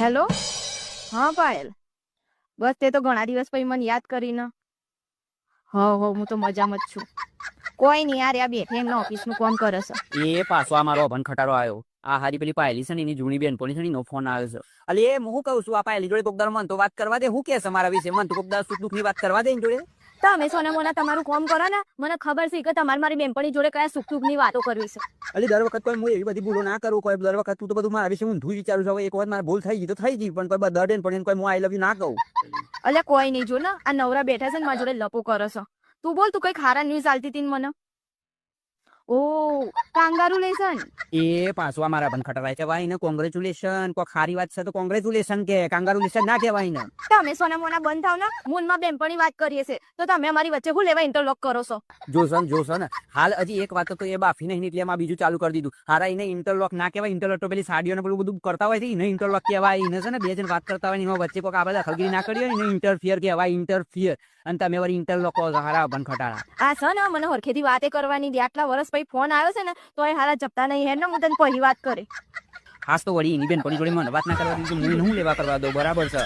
Hello? હા પાયલ બસ, તે તો ઘણા દિવસ પછી મને યાદ કરીને. હો હો હું તો મજામાં જ છું. કોઈ નહીં યાર આ બેઠી એમના ઓફિસનું કામ કરે છે. એ પાછો આ મારો અભન ખટારો આવ્યો. આ હારી પેલી પાયલી છે ને, એની જૂની બેનપણી છે ને ફોન આવ્યો છે. અલે એ હું કહું છું, આ પાયલી જોડે કોકદાર મન તો વાત કરવા દે. હું કે છે મારા વિશે? મન તો કોકદાર સુખ દુઃખની વાત કરવા દે એની જોડે. તમે સોના મોના તમારું કોમ કરો ને મને ખબર છે કે તમારે મારી બેનપણી જોડે કયા સુખ દુઃખની વાતો કરવી છે. અલી દર વખત કોઈ હું એવી બધી ભૂલો ના કરું કોઈ દર વખત તું તો બધું મારા વિશે ઊંધું ધૂ વિચારું છું એક વખત મારે ભૂલ થઈ ગઈ તો થઈ ગઈ પણ કોઈ બધા પણ કોઈ હું આઈ લવ યુ ના કહું. અલ્યા કોઈ નહીં જો ને આ નવરા બેઠા છે ને મારા જોડે લપો કરો છો. તું બોલ તું કઈ ખારા ન્યૂઝ આલતી હતી મને. ઓ કાંગારુ લેશન એ પાછો મારા ખટરાય ખટારા કહેવાય ને કોંગ્રેચ્યુલેશન કોઈ ખારી વાત છે તો કોંગ્રેચ્યુલેશન કે કાંગારુલેશન ના કહેવાય ને. તમે સોના મોના બંધ થાવ ને મૂનમાં બેનપણી વાત કરીએ છે તો તમે અમારી વચ્ચે હું લેવા ઇન્ટરલોક કરો છો? જોશો ને જોશો ને. હાલ હજી એક વાત તો એ બાફી નહીં એટલે એમાં બીજું ચાલુ કરી દીધું. હારા એને ઇન્ટરલોક ના કહેવાય ઇન્ટરલોક તો પેલી સાડીઓને પેલું બધું કરતા હોય છે એને ઇન્ટરલોક કહેવાય એને છે ને બે જણ વાત કરતા હોય એમાં વચ્ચે કોઈક આપણે દખલગીરી ના કરી હોય ને એને ઇન્ટરફિયર કહેવાય ઇન્ટરફિયર અને તમે વળી ઇન્ટરલોક હારા બન ખટારા. આ છે ને મને હરખેથી વાતે કરવાની દે આટલા વર્ષ પછી ફોન આવ્યો છે ને તો એ હારા જપતા નહીં. હે ને હું તને પહેલી વાત કરે. ખાસ તો વળી એની બેન જોડે મને વાત ના કરવા દીધું. હું લેવા કરવા દઉં? બરાબર છે.